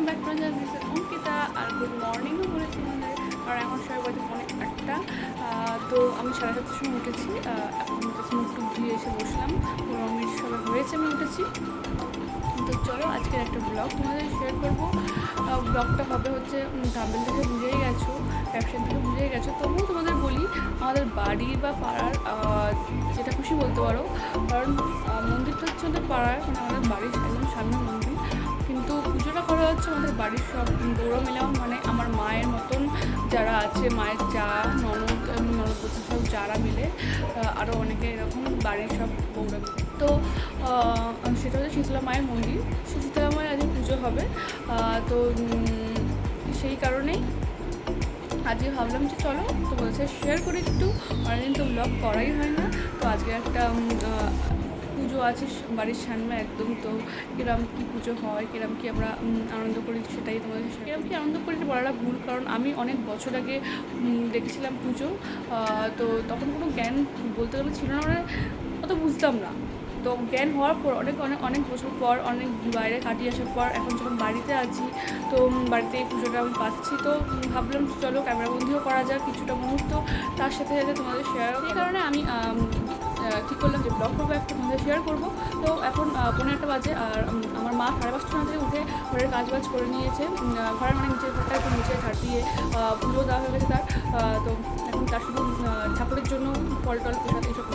Welcome back to miss Ankita R good মর্নিংও বলেছি আমাদের আর এখন সবাই পৌনে আটটা। আহ, তো আমি সাড়ে সাতটার সময় উঠেছি। এখন উঠেছি মুখ টুক ধুয়ে এসে বসলাম। রমির সবাই হয়েছে আমি উঠেছি। তো চলো আজকের একটা ব্লগ তোমাদের শেয়ার করব। ব্লগটা হবে হচ্ছে থাম্বেল থেকে বুঝেই গেছো ক্যাপশন থেকে বুঝেই গেছো। তবুও তোমাদের বলি আমাদের বাড়ি বা পাড়ার যেটা খুশি বলতে পারো। কারণ মন্দিরটা হচ্ছে আমাদের পাড়ার মানে আমাদের বাড়ির একদম সামনে মন্দির। কিন্তু পুজোটা করা হচ্ছে আমাদের বাড়ির সব গৌরব মিলাম মানে আমার মায়ের মতন যারা আছে, মায়ের যা ননদ ননদ সব যারা মিলে আরও অনেকে এরকম বাড়ির সব গৌরব তো সেটা হচ্ছে শীতলা মায়ের মন্দির। শীতলা মায়ের আজকে পুজো হবে। তো সেই কারণেই আজকে ভাবলাম যে চলো তোমাদের সাথে শেয়ার করি একটু। অনেকদিন তো ব্লগ করাই হয় না। তো আজকে একটা আছে বাড়ির সামনে একদম তো কিরম কী পুজো হয় কিরম কি আমরা আনন্দ করি সেটাই তোমাদের কিরম কি আনন্দ করি বলাটা ভুল কারণ আমি অনেক বছর আগে দেখেছিলাম পুজো। তো তখন কোনো জ্ঞান বলতে গেলে ছিল না মানে অত বুঝতাম না। তো জ্ঞান হওয়ার পর অনেক অনেক অনেক বছর পর অনেক বাইরে কাটিয়ে আসার পর এখন যখন বাড়িতে আছি তো বাড়িতে এই পুজোটা আমি পাচ্ছি। তো ভাবলাম চলো ক্যামেরাবন্দিও করা যাক কিছুটা মুহূর্ত তার সাথে সাথে তোমাদের শেয়ার এই কারণে আমি ঠিক করলাম যে ব্লগ করব, একটা তোমাদের শেয়ার করব। তো এখন পনেরো একটা বাজে আর আমার মা সাড়ে পাঁচটা সময় থেকে উঠে ঘরের কাজ বাজ করে নিয়েছে। ঘরের মানে নিচের ঘরটা একটু নিচে ঝাড় দিয়ে পুজো দেওয়া হয়ে গেছে তার। তো এখন তার শুধু ঠাকুরের জন্য ফল টল প্রসাদ এইসব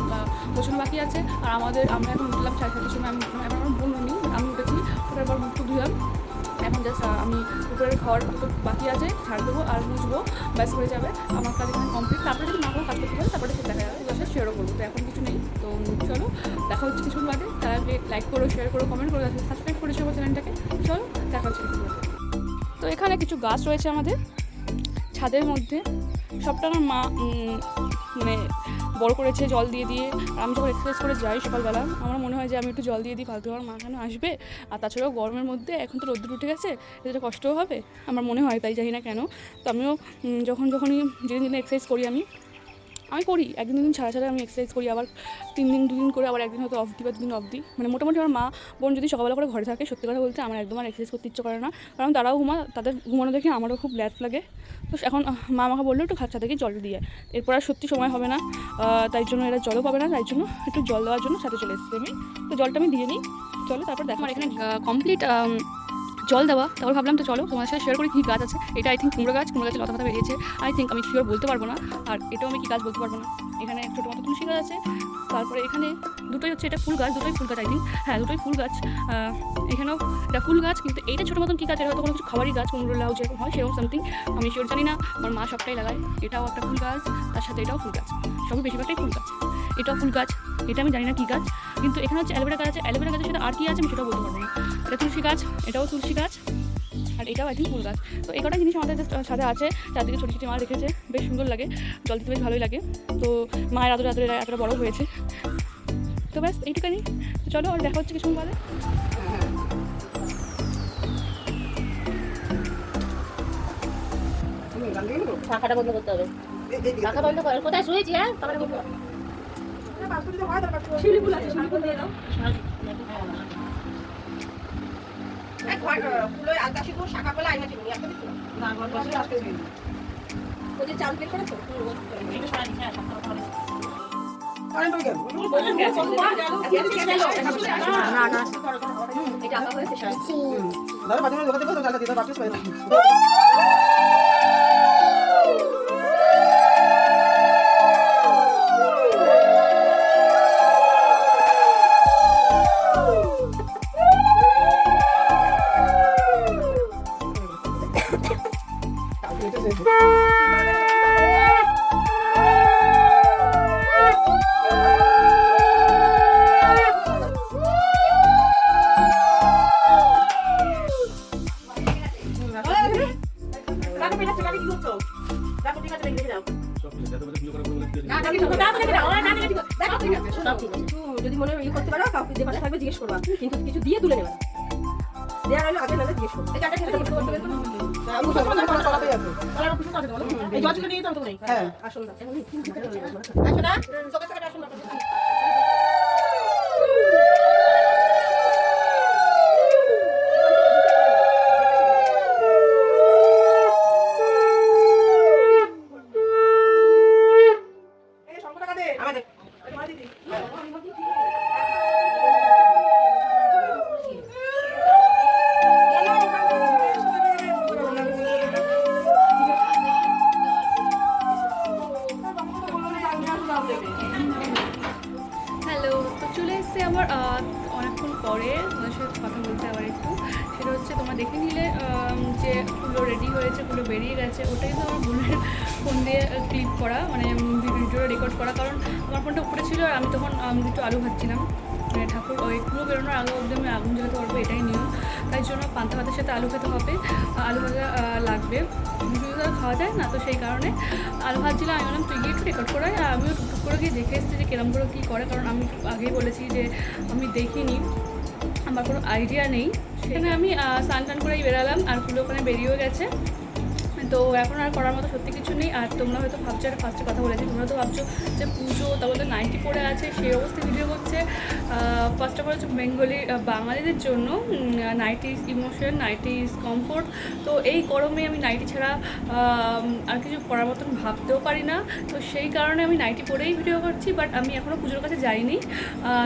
গোছানো বাকি আছে। আর আমাদের, আমরা এখন উঠলাম সাড়ে সাতটার সময়। আমি এখন আমার বোন নেই আমি উঠেছি। পর মুখ ধুলাম এখন জাস্ট আমি উপরের ঘর দুটো বাকি আছে ছাড় দেবো আর মুছবো, ব্যাস হয়ে যাবে। আমার কাজ এখানে কমপ্লিট তারপরে যদি না কোনো কাজ করতে পারে, তারপরে সে দেখা যাবে জাস্ট শেয়ারও করব। তো এখন কিছু নেই। তো চলো, দেখা হচ্ছে কিছু বাদে। তারা লাইক করো শেয়ার করো কমেন্ট করো সাবস্ক্রাইব করেছ আমার চ্যানেলটাকে চলো, দেখা হচ্ছে কিছু তো এখানে কিছু গাছ রয়েছে আমাদের, ছাদের মধ্যে। সবটা আমার মা মানে বড় করেছে জল দিয়ে দিয়ে। আর আমি যখন এক্সারসাইজ করে যাই সকালবেলা, আমার মনে হয় যে আমি একটু জল দিয়ে দিই ফালতু আমার মাখানো আসবে। আর তাছাড়াও গরমের মধ্যে এখন তো রোদ্দুর উঠে গেছে এটা কষ্টও হবে। আমার মনে হয় তাই, জানি না কেন। তো আমিও যখন যখনই যেদিন দিন এক্সারসাইজ করি আমি আমি করি একদিন দুদিন ছাড়া ছাড়া আমি এক্সারসাইজ করি আবার তিন দিন দুদিন করে আবার একদিন হয়তো অফ দিই বা দুদিন অফ দিই মানে মোটামুটি আমার মা বোন যদি সকালবেলা করে ঘরে থাকে সত্যি কথা বলতে আমার একদম আর এক্সারসাইজ করতে ইচ্ছে করে না। কারণ তারাও ঘুমা তাদের ঘুমানো দেখে আমারও খুব ল্যাট লাগে। তো এখন মা আমাকে বলল একটু খাচ্ছা থেকে জল দিয়ে। এরপর আর সত্যি সময় হবে না। তাই জন্য এরা জলও পাবে না তাই জন্য একটু জল দেওয়ার জন্য সাথে চলে এসেছি আমি। তো জলটা আমি দিয়ে নিই। চলো তারপর দেখো আমার এখানে কমপ্লিট জল দেওয়া, তারপর ভাবলাম তো চলো তোমার সাথে শেয়ার করি কী গাছ আছে। এটা আই থিঙ্ক কুমড়ো গাছ, কুমড়ো গাছে লতা বেরিয়েছে। আই থিঙ্ক আমি শিওর বলতে পারব না, আর এটাও আমি কী গাছ বলতে পারব না। এখানে ছোটো মতো তুলসী গাছ আছে, তারপরে এখানে দুটোই হচ্ছে এটা ফুল গাছ, দুটোই ফুল গাছ আই থিঙ্ক হ্যাঁ দুটোই ফুল গাছ। এখানেও এটা ফুল গাছ, কিন্তু এইটা ছোটো মতন কী গাছ, এটা হয়তো কোনো কিছু খাবারই গাছ কুমড়ো লাউ যেরকম হয় সেরকম সামথিং আমি শিওর জানি না, আমার মা সবটাই লাগায়। এটাও একটা ফুল গাছ, তার সাথে এটাও ফুল গাছ। সবই বেশিরভাগটাই ফুল গাছ। এটাও ফুল গাছ, এটা আমি জানি না কী গাছ। কিন্তু এখানে হচ্ছে অ্যালোভেরা গাছ আছে। অ্যালোভেরা গাছের সাথে আর কী আছে আমি সেটাও বলতে পারব না। এটা তুলসী গাছ এটাও তুলসী গাছ আর এটাও একদিন ফুল গাছ। তো এই কটা জিনিস আমাদের সাথে আছে চারদিকে ছোটো ছোটো মা রেখেছে বেশ সুন্দর লাগে জল দিতে বেশ ভালোই লাগে। তো মায়ের আদরে আদরে এতটা বড় হয়েছে। তো ব্যাস এইটুখানি তো চলো আর দেখা হচ্ছে কিছু বাদে। শাখাটা বন্ধ করতে হবে। শাখা বন্ধ কর কোথায়? শুয়েছি হ্যাঁ। এটা আঁকা হয়েছে শাড়ি। দাদা মাঝে মাঝে পাই থেকে কিন্তু কিছু দিয়ে তুলে নেবে দেওয়া হলে আগে নাহলে জিজ্ঞেস করব এই জলটা নিয়ে তো আমি তো নেই হ্যাঁ আসুন না আসছে আমার অনেকক্ষণ পরে তোমাদের সাথে কথা বলতে আবার একটু। সেটা হচ্ছে তোমার দেখে নিলে যে ফুলো রেডি হয়েছে ফুলো বেরিয়ে গেছে, ওটাই তো আমার বোনের ফোন দিয়ে ক্লিপ করা মানে ভিডিও রেকর্ড করা। কারণ আমার ফোনটা উপরে ছিল আর আমি তখন একটু আলু ভাজছিলাম। মানে ঠাকুর, ওই পুরো বেরোনোর আগে অবধি আমি আগুন জ্বালাতে পারব, এটাই নিয়ম। তাই জন্য পান্তা ভাতের সাথে আলু খেতে হবে। আলু ভাজা লাগবে। আর খাওয়া যায় না, তো সেই কারণে। আলু ভাজছিলাম আমি বললাম, তুই গিয়ে একটু রেকর্ড করে। আর আমিও টুকটুক করে গিয়ে দেখে এসেছি যে কেরম করে কী করে, কারণ আমি আগেই বলেছি যে আমি দেখিনি। আমার কোনো আইডিয়া নেই। সেখানে আমি স্নান টান করেই বেরালাম, আর ফুলো ওখানে বেরিয়েও গেছে। তো এখন আর করার মতো সত্যি কিছু নেই। আর তোমরা হয়তো ভাবছ, একটা ফার্স্টে কথা বলেছি, তোমরা তো ভাবছ যে পুজো, তারপর তো নাইটি পড়ে আছে, সেই অবস্থায় ভিডিও করছে ফার্স্ট অফ অল হচ্ছে বেঙ্গলি বাঙালিদের জন্য nighty is emotion nighty is comfort তো এই গরমে আমি নাইটি ছাড়া আর কিছু করার মতন ভাবতেও পারি না। তো সেই কারণে আমি নাইটি পরেই ভিডিও করছি বাট আমি এখনও পুজোর কাছে যাইনি।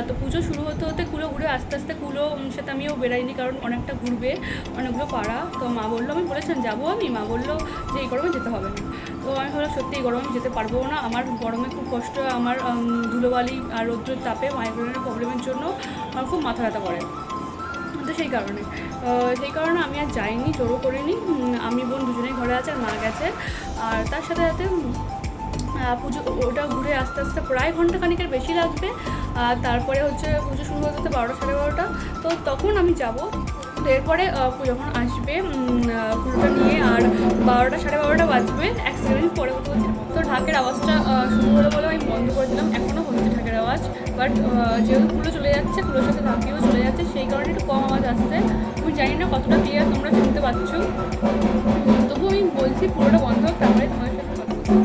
তো পুজো শুরু হতে হতে কুলো ঘুরে আস্তে আস্তে কুলো সাথে আমিও বেরাইনি কারণ অনেকটা ঘুরবে, অনেকগুলো পাড়া। তো মা বলল, আমি বলেছিলাম, যাব আমি? মা বলল যে এই গরমে যেতে হবে না। তো আমি ভাবলাম সত্যি এই গরমে যেতে পারব না। আমার গরমে খুব কষ্ট হয়, আমার ধুলোবালি আর রৌদ্রের তাপে মাইগ্রেনের প্রবলেমের জন্য আমার খুব মাথা ব্যথা করে। তো সেই কারণে। সেই কারণে আমি আর যাইনি জোরও করিনি। আমি বোন দুজনেই ঘরে আছে আর মা গেছে। আর তার সাথে সাথে পুজো ওটা ঘুরে আস্তে আস্তে প্রায় ঘণ্টা খানিকের বেশি লাগবে। আর তারপরে হচ্ছে পুজো শুরু হতে হতে বারোটা সাড়ে বারোটা। তো তখন আমি যাব। তো এরপরে যখন আসবে পুজোটা নিয়ে আর বারোটা, সাড়ে বারোটা বাজবে, এক সেকেন্ড পরে কথা বলছি। তো ঢাকের আওয়াজটা শুরু হলো বলে আমি বন্ধ করে দিলাম এখনও হচ্ছে ঢাকের আওয়াজ। বাট যেহেতু পুরো চলে যাচ্ছে পুরোর সাথে ঢাকিও চলে যাচ্ছে, সেই কারণে একটু কম আওয়াজ আসছে। আমি জানি না কতটা ক্লিয়ার তোমরা শুনতে পাচ্ছ। তবু আমি বলছি, পুরোটা বন্ধ হোক, তারপরে তোমার সাথে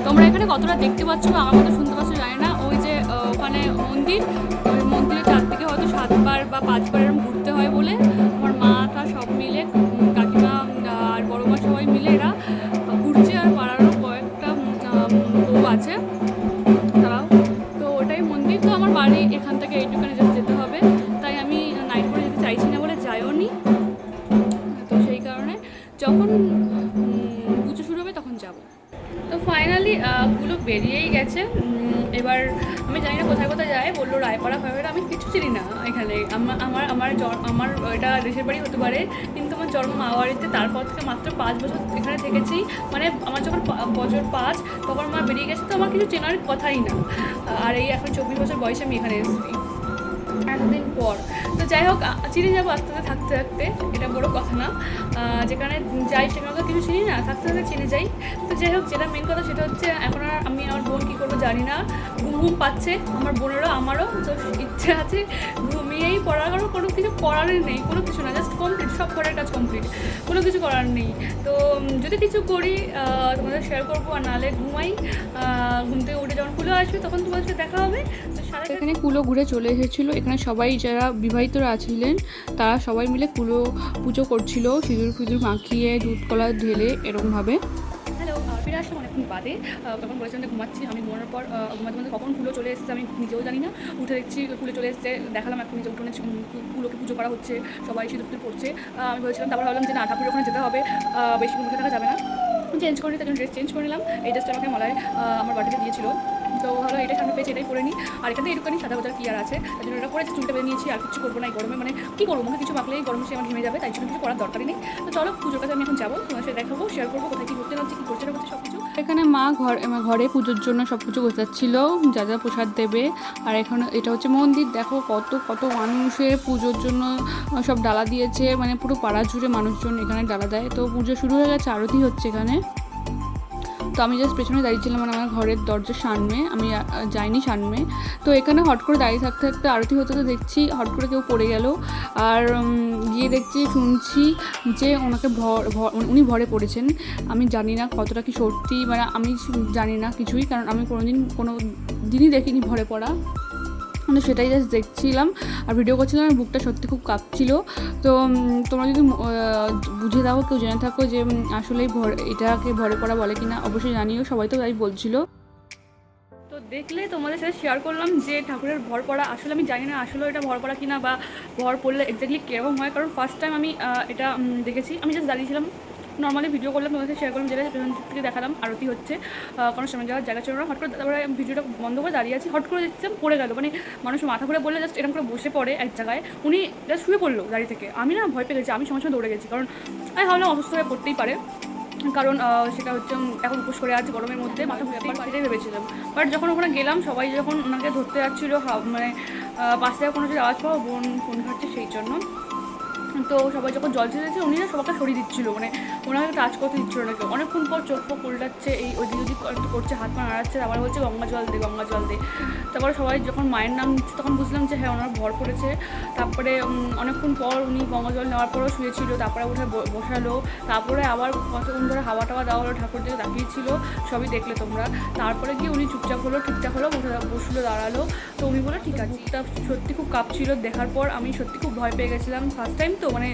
তোমরা এখানে কতটা দেখতে পাচ্ছ বা আমার মতো শুনতে পাচ্ছ জানি না। ওই যে ওখানে মন্দির, ওই মন্দিরের চারদিকে হয়তো সাতবার বা পাঁচবার এরকম ঘুরতে হয় বলে আমার মাটা সব মিলে দেশের বাড়ি হতে পারে, কিন্তু আমার জন্ম মা বাড়িতে তারপর থেকে মাত্র পাঁচ বছর এখানে থেকেছি। মানে আমার যখন বছর পাঁচ, তখন মা বেরিয়ে গেছে, তো আমার কিছু চেনার কথাই না। আর এই এখন চব্বিশ বছর বয়সে আমি এখানে এসেছি। এতদিন পর তো যাই হোক চিনে যাব আস্তে আস্তে, থাকতে থাকতে। এটা বড় কথা না। যেখানে যাই সেখানে তো কিছু চিনি না, থাকতে থাকতে চিনে যাই। তো যাই হোক, যেটা মেন কথা সেটা হচ্ছে, এখন আর আমি আমার বোন কী করব জানি না। ঘুম ঘুম পাচ্ছে, আমার বোনেরও, আমারও, তো ইচ্ছে আছে ঘুমিয়েই পড়ার। কারণ কোনো কিছু করারই নেই, কোনো কিছু না জাস্ট কমপ্লিট সব ঘরের কাজ কমপ্লিট কোনো কিছু করার নেই। তো যদি কিছু করি তোমাদের শেয়ার করব, আর নাহলে ঘুমাই। ঘুম থেকে উঠে যখন খুলে আসবে, তখন তোমাদের সাথে দেখা হবে। তো সারা এখানে কুলো ঘুরে চলে এসেছিল। এখানে সবাই যারা বিবাহিতরা আছিলেন, তারা সবাই মিলে কুলো পুজো করছিল, সিঁদুর ফিঁদুর মাখিয়ে, দুধ কলা ঢেলে এরকমভাবে। ফিরে আসলাম অনেকক্ষণ বাদে। তখন বলেছিলাম যে ঘুমাচ্ছি, আমি ঘুমানোর পর ঘুমাতে ঘুমাতে কখন ফুলো চলে এসেছে আমি নিজেও জানি না। উঠে দেখছি ফুলে চলে এসেছে, দেখালাম এখন নিজে উঠোনে ফুলোকে পুজো করা হচ্ছে, সবাই সিঁদুর ফুল পড়ছে। আমি বলেছিলাম তারপর ভাবলাম যে না, ঠাকুরের ওখানে যেতে হবে বেশি মুখে থাকা যাবে না। চেঞ্জ করে জন্য ড্রেস চেঞ্জ করে নিলাম। এই ড্রেসটা আমাকে মলায় আমার বাড়িতে দিয়েছিল। তো ভালো এটা সামনে পেয়েছি, এটাই করে নিই। আর এখানে এটুখানি সাদা বাজার কি আর আছে। তাই জন্য এটা পরে চুলটা বেঁধে নিয়েছি, আর কিছু করব না এই গরমে। মানে কী করব? মুখে কিছু মাখলেই গরমে সে আমার ঘেমে যাবে, তাই জন্য কিছু করার দরকারই নেই। তো চলো, পুজোর কাছে আমি এখন যাব তোমার সাথে দেখাবো শেয়ার করব, কোথায় কী করতে যাচ্ছি, কী করছে না সব কিছু এখানে মা ঘর ঘরে পুজোর জন্য সব কিছু গোছাচ্ছিল, যা যা প্রসাদ দেবে। আর এখানে এটা হচ্ছে মন্দির, দেখো কত কত মানুষের পুজোর জন্য সব ডালা দিয়েছে। মানে পুরো পাড়া জুড়ে মানুষজন এখানে ডালা দেয়। তো পুজো শুরু হয়ে গেছে, আরতি হচ্ছে এখানে। তো আমি জাস্ট পেছনে দাঁড়িয়েছিলাম মানে আমার ঘরের দরজার সামনে, আমি যাইনি সামনে। তো এখানে হট করে দাঁড়িয়ে থাকতে থাকতে আরতি হতে তো দেখছি হট করে কেউ পড়ে গেল। আর গিয়ে দেখছি, শুনছি যে ওনাকে ভর, ভর- উনি ভরে পড়েছেন। আমি জানি না কতটা কি সত্যি মানে আমি জানি না কিছুই, কারণ আমি কোনোদিন কোনো দিনই দেখিনি ভরে পড়া। কিন্তু সেটাই জাস্ট দেখছিলাম। আর ভিডিও করছিলাম, আর বুকটা সত্যি খুব কাঁপছিল। তো তোমরা যদি বুঝে দাও কেউ জেনে থাকো যে আসলেই ভর, এটাকে ভরে পড়া বলে কিনা, অবশ্যই জানিও, সবাই তো তাই বলছিল। তো দেখলে তোমাদের সাথে শেয়ার করলাম যে, ঠাকুরের ভর পড়া, আসলে আমি জানি না আসলে এটা ভর পড়া কিনা বা ভর পড়লে এক্স্যাক্টলি কীরকম হয়, কারণ ফার্স্ট টাইম আমি এটা দেখেছি। আমি জাস্ট দাঁড়িয়েছিলাম নর্মালি ভিডিও করলাম, তোমাদের শেয়ার করলাম, যেটা পেছন থেকে দেখালাম, আরতি হচ্ছে। কোনো সামনে যাওয়ার জায়গা ছিল না হট করে তারপরে ভিডিওটা বন্ধ করে দাঁড়িয়ে আছি হট করে দেখছিলাম পড়ে গেল। মানে মানুষ মাথা ঘুরে বললে জাস্ট এরকম করে বসে পড়ে এক জায়গায়, উনি জাস্ট শুয়ে পড়ল দাঁড়িয়ে থেকে। আমি না ভয় পেয়ে গেছি, আমি সঙ্গে সঙ্গে দৌড়ে গেছি, কারণ আমি ভাবলাম অসুস্থ হয়ে পড়তেই পারে। কারণ সেটা হচ্ছে এখন উপোস করে আছে গরমের মধ্যে, মাথা ঘুরে সেটাই ভেবেছিলাম। বাট যখন ওখানে গেলাম, সবাই যখন ওনাকে ধরতে যাচ্ছিল মানে পাশ কোনো যদি আওয়াজ পাওয়া, বোন ফোন ঘাটছে সেই জন্য। তো সবাই যখন জল ছেড়েছে উনি না সবাইকে সরিয়ে দিচ্ছিল মানে ওনাকে টাচ করতে দিচ্ছিল না কেউ। অনেকক্ষণ পর চোখ ফোক উল্টাচ্ছে, এই ওদিক ওদিক করছে, হাত পা নাড়াচ্ছে তারপরে বলছে, গঙ্গা জল দে, গঙ্গা জল দে। তারপরে সবাই যখন মায়ের নাম নিচ্ছে, তখন বুঝলাম যে হ্যাঁ ওনার ভর পড়েছে। তারপরে অনেকক্ষণ পর উনি গঙ্গা জল নেওয়ার পরেও শুয়েছিল, তারপরে উঠে বসালো, তারপরে আবার কতক্ষণ ধরে হাওয়া টাওয়া দেওয়া হলো, ঠাকুর দিকে তাকিয়েছিল, সবই দেখলে তোমরা। তারপরে গিয়ে উনি চুপচাপ হলো, ঠিকঠাক হলো, বসে বসল, দাঁড়াল। তো উনি বলল, ঠিক আছে। তা সত্যি খুব কাঁপছিল, দেখার পর আমি সত্যি খুব ভয় পেয়ে গেছিলাম। ফার্স্ট টাইম তো মানে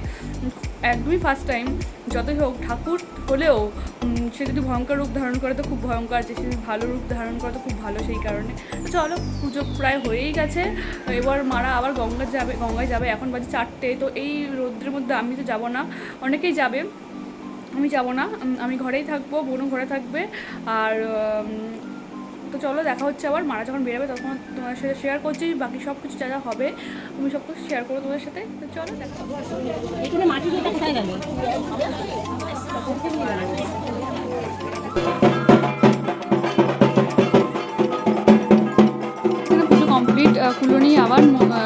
একদমই ফার্স্ট টাইম যতই হোক, ঠাকুর হলেও সে যদি ভয়ঙ্কর রূপ ধারণ করে তো খুব ভয়ঙ্কর আছে সে যদি ভালো রূপ ধারণ করে তো খুব ভালো সেই কারণে। তো চলো, পুজো প্রায় হয়েই গেছে। এবার মারা আবার গঙ্গা যাবে, গঙ্গায় যাবে, এখন বাজে চারটে। তো এই রোদ্রের মধ্যে আমি তো যাব না। অনেকেই যাবে, আমি যাব না। আমি ঘরেই থাকব, বোনও ঘরে থাকবে। আর তো চলো দেখা হচ্ছে আবার। মারা যখন বেরোবে তখন তোমার সাথে শেয়ার করছি বাকি সব কিছু যা যা হবে আমি সব কিছু শেয়ার করব তোমাদের সাথে। তো চলো দেখা মাটি কোথায় গেল? পুজো কমপ্লিট আবার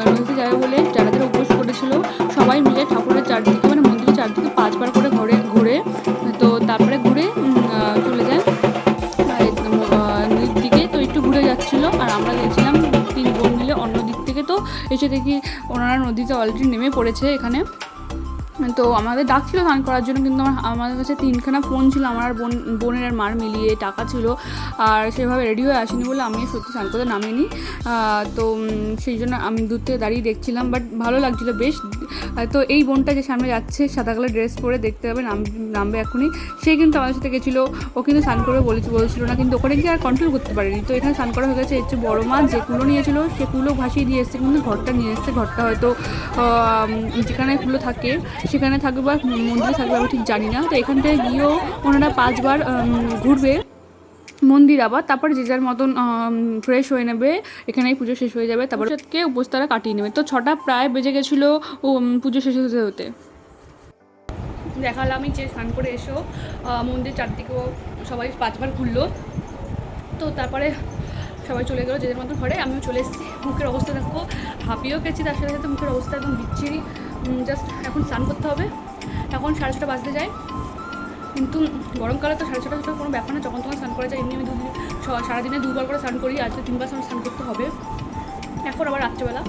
নদীতে যাবে বলে যারা যারা উপোস করেছিল। সবাই মিলে ঠাকুরের চারদিকে মানে মন্দিরের চারদিকে পাঁচবার করে ঘরে ঘুরে। তো তারপরে নদীতে অলরেডি নেমে পড়েছে এখানে। তো আমাদের ডাকছিল স্নান করার জন্য, কিন্তু আমার আমাদের কাছে তিনখানা ফোন ছিল, আমার আর বোন, বোনের আর মার মিলিয়ে টাকা ছিল। আর সেভাবে রেডি হয়ে আসেনি বলে আমি সত্যি স্নান করতে নামিনি। তো সেই জন্য আমি দূর থেকে দাঁড়িয়ে দেখছিলাম বাট ভালো লাগছিল বেশ। তো এই বোনটা যে সামনে যাচ্ছে, সাদা কালার ড্রেস পরে দেখতে হবে, নাম নামবে এখনই সে কিন্তু আমাদের সাথে গেছিল, ও কিন্তু স্নান করে বলেছি বলছিল না, কিন্তু ওখানে গিয়ে আর কন্ট্রোল করতে পারেনি। তো এখানে স্নান করা হয়ে গেছে হচ্ছে বড় মা যে কুলো নিয়েছিল, সে কুলো ভাসিয়ে দিয়ে এসছে, কিন্তু ঘরটা নিয়ে এসছে, ঘরটা হয়তো যেখানে কুলো থাকে, সেখানে থাকবে বা মন্দিরে থাকবে, আমি ঠিক জানি না। তো এখানটায় গিয়েও ওনারা পাঁচবার ঘুরবে। মন্দির আবার, তারপর যে যার মতন ফ্রেশ হয়ে নেবে, এখানেই পুজো শেষ হয়ে যাবে, তারপর কে উপোস তারা কাটিয়ে নেবে। তো ছটা প্রায় বেজে গেছিল পুজো শেষ হতে হতে। দেখালামই যে স্নান করে এসো মন্দির চারদিকেও সবাই পাঁচবার ঘুরলো। তো তারপরে সবাই চলে গেলো যে যার মতো ঘরে, আমিও চলে এসেছি। মুখের অবস্থা দেখো, হাঁপিয়েও গেছি, তার সাথে সাথে মুখের অবস্থা একদম বিচ্ছিরি। জাস্ট এখন স্নান করতে হবে। এখন সাড়ে ছটা বাজতে যায়। কিন্তু গরমকালে তো সাড়ে ছটা ছটা কোনো ব্যাপার না, যখন তখন স্নান করা যায়, এমনি আমি দুদিন সারাদিনে দুবার করে স্নান করি, আজকে তিনবার স্নান স্নান করতে হবে। এখন আবার রাত্রেবেলা।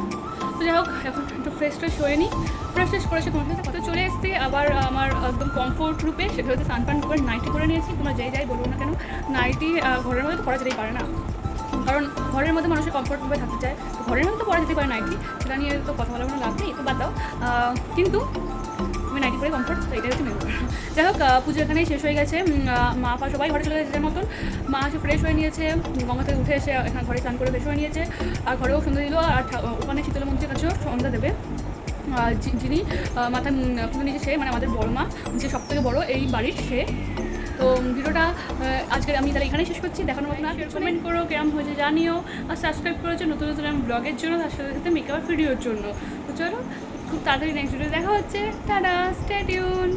তো যাই হোক, এখন একটু ফ্রেশ ট্রেশ হয়ে নিই। ফ্রেশ ট্রেশ করেছে তোমার সাথে কথা চলে এসছে আবার আমার একদম কমফোর্ট রূপে সেটা হচ্ছে সানপান করে নাইটি করে নিয়েছি। তোমরা যাই যাই বলব না কেন নাইটি ঘরের মধ্যে তো পরা যেতেই পারে না। কারণ ঘরের মধ্যে মানুষের কমফোর্টভাবে থাকতে চায়। ঘরের মধ্যে তো পরা যেতে পারে নাইটি সেটা নিয়ে তো কথা বলার কোনো লাভ নেই, তো বাদ দাও। কিন্তু নাইটি করে কমফোর্ট তো এটাই হচ্ছে মেন যাই হোক পুজো এখানেই শেষ হয়ে গেছে। মা পা সবাই ঘরে চলে গেছে যে মতন। মা এসে ফ্রেশ হয়ে নিয়েছে। গঙ্গা থেকে উঠে এসে এখানে ঘরে স্নান করে ফ্রেশ হয়ে নিয়েছে। আর ঘরেও সন্ধ্যা দিল। আর ওখানে শীতল মন্দিরের কাছেও সন্ধ্যা দেবে। যিনি মাথা কিন্তু নিজে সে মানে আমাদের বড় মা যে সব থেকে বড়ো এই বাড়ির সে। তো ভিডিওটা আজকে আমি তাহলে এখানেই শেষ করছি। দেখানো মতো না কমেন্ট করো কেমন হয়েছে জানিও। আর সাবস্ক্রাইব করেছ নতুন নতুন ব্লগের জন্য তার সাথে সাথে মেকআপ ভিডিওর জন্য। তো চলো তাড়াতাড়ি নেক্সট ভিডিও দেখা হচ্ছে। টাটা স্টেডিউন